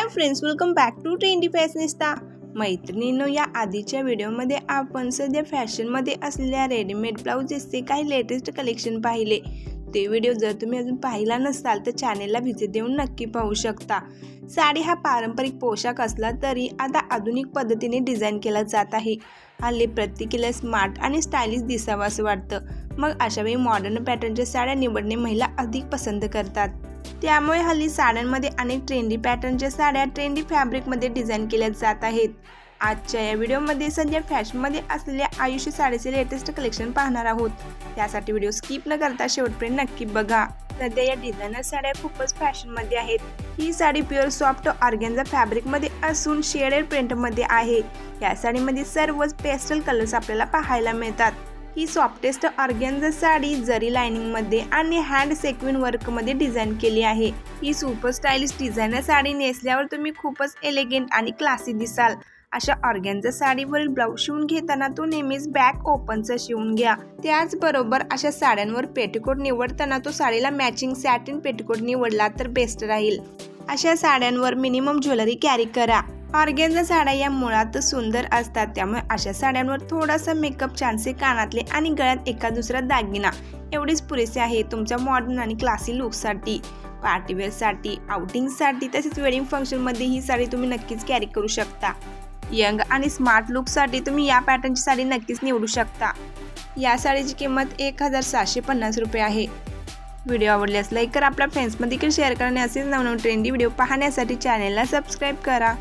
Hi friends welcome back to Trendy Fashionista मैत्रिणींनो या आधीच्या व्हिडिओमध्ये आपण सध्या फॅशनमध्ये असलेल्या रेडीमेड ब्लाऊजेसचे काही लेटेस्ट कलेक्शन पाहिले. ते व्हिडिओ जर तुम्ही अजून पाहिला नसाल तर चॅनेलला व्हिजिट देऊन नक्की पाहू शकता. साडी हा पारंपरिक पोशाख असला तरी आता आधुनिक पद्धतीने डिझाईन केला जात आहे. हल्ली प्रत्येकीला स्मार्ट आणि स्टायलिश दिसावं असं वाटतं. मग अशावेळी मॉडर्न पॅटर्नच्या साड्या निवडणे महिला अधिक पसंत करतात. त्यामुळे हल्ली साड्यांमध्ये अनेक ट्रेंडी पॅटर्नच्या साड्या ट्रेंडी फॅब्रिकमध्ये डिझाईन केल्या जात आहेत. आजच्या या व्हिडिओमध्ये सध्या फॅशनमध्ये असलेल्या आयुष्य साडीचे लेटेस्ट कलेक्शन पाहणार आहोत. त्यासाठी व्हिडिओ स्किप न करता शेवटपर्यंत नक्की बघा. सध्या या डिझायनर साड्या खूपच फॅशनमध्ये आहेत. ही साडी प्युअर सॉफ्ट ऑर्गॅन्झा फॅब्रिकमध्ये असून शेडेड प्रिंटमध्ये आहे. या साडीमध्ये सर्वच पेस्टल कलर्स आपल्याला पाहायला मिळतात. ही सॉफ्टेस्ट ऑर्गॅन्झा साडी जरी लाइनिंगमध्ये आणि हँड सेक्विन वर्कमध्ये डिझाईन केली आहे. ही सुपर स्टायलिश डिझायनर साडी नेसल्यावर तुम्ही खूपच एलिगंट आणि क्लासी दिसाल. अशा ऑर्गॅन्झा साडीवरील ब्लाऊज शिवून घेताना तो नेहमीच बॅक ओपनचा शिवून घ्या. त्याचबरोबर अशा साड्यांवर पेटीकोट निवडताना तो साडीला मॅचिंग सॅटिन पेटीकोट निवडला तर बेस्ट राहील. अशा साड्यांवर मिनिमम ज्वेलरी कॅरी करा. ऑर्गेन्झा साड्या या मुळात सुंदर असतात त्यामुळे अशा साड्यांवर थोडासा मेकअप छानसे कानातले आणि गळ्यात एका दुसरा दागिना. एवढीच पुरेसे आहे तुमच्या मॉडर्न आणि क्लासी लुकसाठी पार्टीवेअरसाठी आउटिंगसाठी तसेच वेडिंग फंक्शनमध्ये ही साडी तुम्ही नक्कीच कॅरी करू शकता. यंग आणि स्मार्ट लुकसाठी तुम्ही या पॅटर्नची साडी नक्कीच निवडू शकता. या साडीची किंमत एक हजार सहाशे पन्नास रुपये आहे. व्हिडिओ आवडल्यास लाईक करा आपल्या फ्रेंड्समध्ये देखील शेअर करणे असेच नवनवीन ट्रेंडी व्हिडिओ पाहण्यासाठी चॅनेलला सबस्क्राईब करा.